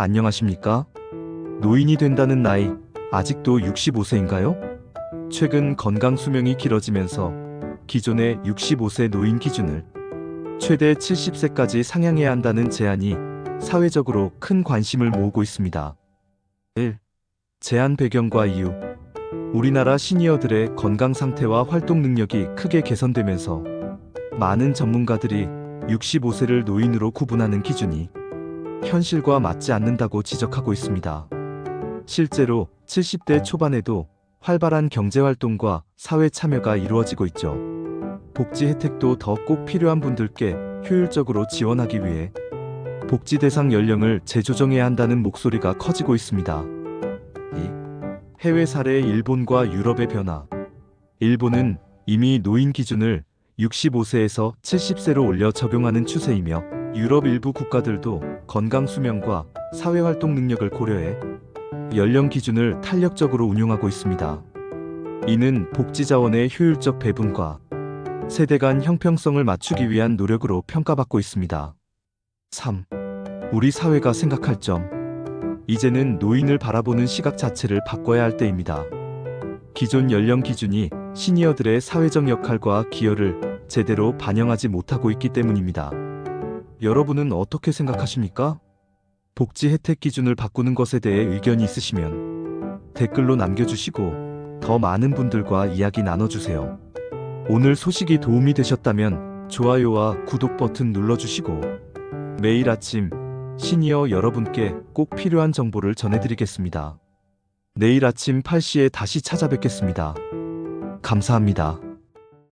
안녕하십니까? 노인이 된다는 나이 아직도 65세인가요? 최근 건강 수명이 길어지면서 기존의 65세 노인 기준을 최대 70세까지 상향해야 한다는 제안이 사회적으로 큰 관심을 모으고 있습니다. 1. 제안 배경과 이유 우리나라 시니어들의 건강 상태와 활동 능력이 크게 개선되면서 많은 전문가들이 65세를 노인으로 구분하는 기준이 현실과 맞지 않는다고 지적하고 있습니다. 실제로 70대 초반에도 활발한 경제활동과 사회 참여가 이루어지고 있죠. 복지 혜택도 더 꼭 필요한 분들께 효율적으로 지원하기 위해 복지 대상 연령을 재조정해야 한다는 목소리가 커지고 있습니다. 2. 해외 사례 일본과 유럽의 변화. 일본은 이미 노인 기준을 65세에서 70세로 올려 적용하는 추세이며 유럽 일부 국가들도 건강 수명과 사회 활동 능력을 고려해 연령 기준을 탄력적으로 운용하고 있습니다. 이는 복지 자원의 효율적 배분과 세대 간 형평성을 맞추기 위한 노력으로 평가받고 있습니다. 3. 우리 사회가 생각할 점. 이제는 노인을 바라보는 시각 자체를 바꿔야 할 때입니다. 기존 연령 기준이 시니어들의 사회적 역할과 기여를 제대로 반영하지 못하고 있기 때문입니다. 여러분은 어떻게 생각하십니까? 복지 혜택 기준을 바꾸는 것에 대해 의견이 있으시면 댓글로 남겨주시고 더 많은 분들과 이야기 나눠주세요. 오늘 소식이 도움이 되셨다면 좋아요와 구독 버튼 눌러주시고 매일 아침 시니어 여러분께 꼭 필요한 정보를 전해드리겠습니다. 내일 아침 8시에 다시 찾아뵙겠습니다. 감사합니다.